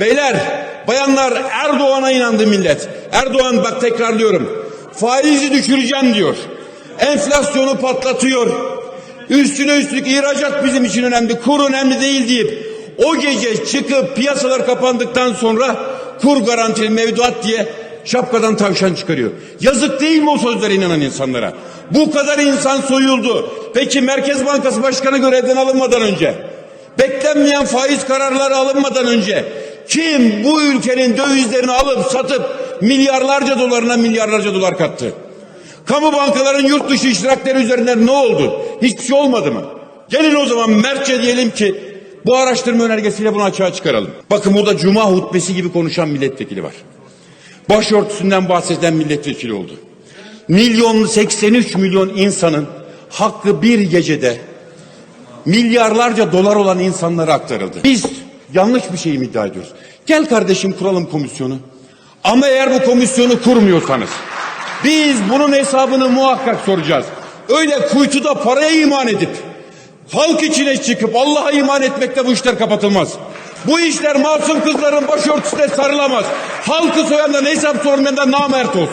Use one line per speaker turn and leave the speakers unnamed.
Beyler, bayanlar Erdoğan'a inandı millet. Erdoğan bak tekrarlıyorum. Faizi düşüreceğim diyor. Enflasyonu patlatıyor. Üstüne üstlük ihracat bizim için önemli, kur önemli değil deyip o gece çıkıp piyasalar kapandıktan sonra kur garantili mevduat diye şapkadan tavşan çıkarıyor. Yazık değil mi o sözlere inanan insanlara? Bu kadar insan soyuldu. Peki Merkez Bankası Başkanı görevden alınmadan önce, beklenmeyen faiz kararları alınmadan önce kim bu ülkenin dövizlerini alıp satıp milyarlarca dolarına milyarlarca dolar kattı? Kamu bankaların yurt dışı iştirakleri üzerinden ne oldu? Hiçbir şey olmadı mı? Gelin o zaman mertçe diyelim ki bu araştırma önergesiyle bunu açığa çıkaralım. Bakın burada cuma hutbesi gibi konuşan milletvekili var. Başörtüsünden bahseden milletvekili oldu. Milyon 83 milyon insanın hakkı bir gecede milyarlarca dolar olan insanlara aktarıldı. Biz yanlış bir şey mi iddia ediyoruz? Gel kardeşim kuralım komisyonu. Ama eğer bu komisyonu kurmuyorsanız biz bunun hesabını muhakkak soracağız. Öyle kuytuda paraya iman edip halk içine çıkıp Allah'a iman etmekle bu işler kapatılmaz. Bu işler masum kızların başörtüsüne sarılamaz. Halkı soyandan hesap sormayandan namert olsun.